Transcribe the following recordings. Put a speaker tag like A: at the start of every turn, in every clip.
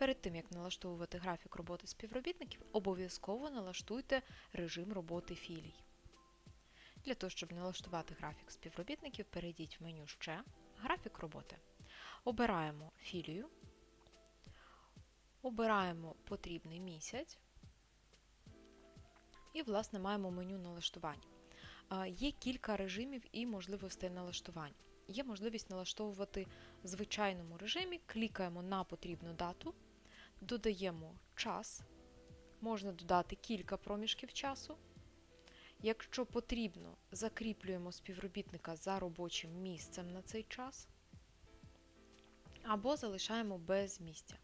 A: Перед тим, як налаштовувати графік роботи співробітників, обов'язково налаштуйте режим роботи філій. Для того, щоб налаштувати графік співробітників, перейдіть в меню Ще, графік роботи. Обираємо філію, обираємо потрібний місяць і, власне, маємо меню налаштувань. Є кілька режимів і можливостей налаштувань. Є можливість налаштовувати в звичайному режимі, клікаємо на потрібну дату, додаємо час, можна додати кілька проміжків часу. Якщо потрібно, закріплюємо співробітника за робочим місцем на цей час, або залишаємо без місця.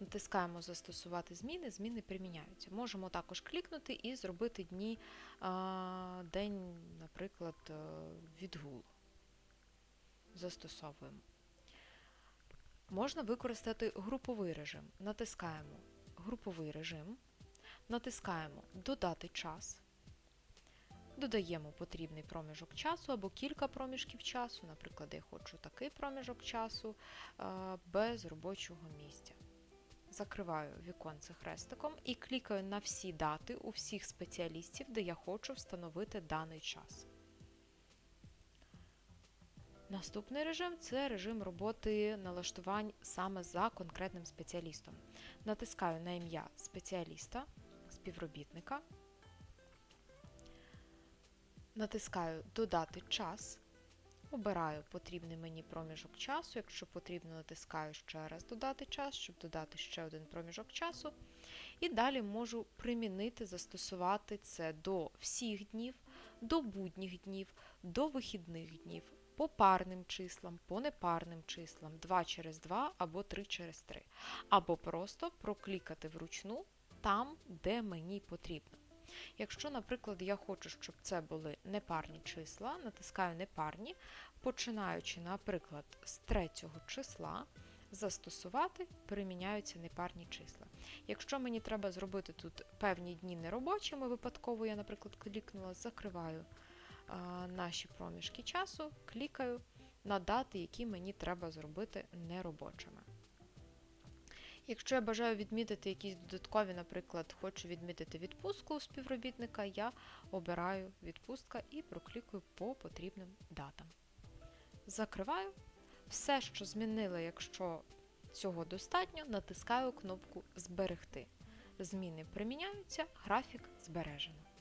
A: Натискаємо Застосувати зміни, зміни приміняються. Можемо також клікнути і зробити дні, день, наприклад, е, відгулу. Застосовуємо. Можна використати груповий режим. Натискаємо груповий режим, натискаємо Додати час, додаємо потрібний проміжок часу або кілька проміжків часу. Наприклад, я хочу такий проміжок часу без робочого місця. Закриваю віконце хрестиком і клікаю на всі дати у всіх спеціалістів, де я хочу встановити даний час. Наступний режим це режим роботи налаштувань саме за конкретним спеціалістом. Натискаю на ім'я спеціаліста, співробітника, натискаю Додати час, обираю потрібний мені проміжок часу. Якщо потрібно, натискаю ще раз Додати час, щоб додати ще один проміжок часу. І далі можу примінити, застосувати це до всіх днів, до будніх днів, до вихідних днів по парним числам, по непарним числам, 2 через 2 або 3 через 3. Або просто проклікати вручну там, де мені потрібно. Якщо, наприклад, я хочу, щоб це були непарні числа, натискаю непарні, починаючи, наприклад, з третього числа, застосувати, переміняються непарні числа. Якщо мені треба зробити тут певні дні неробочими, випадково я, наприклад, клікнула, закриваю наші проміжки часу, клікаю на дати, які мені треба зробити неробочими. Якщо я бажаю відмітити якісь додаткові, наприклад, хочу відмітити відпустку у співробітника, я обираю відпустка і проклікаю по потрібним датам. Закриваю. Все, що змінила, якщо цього достатньо, натискаю кнопку Зберегти. Зміни приміняються, графік збережено.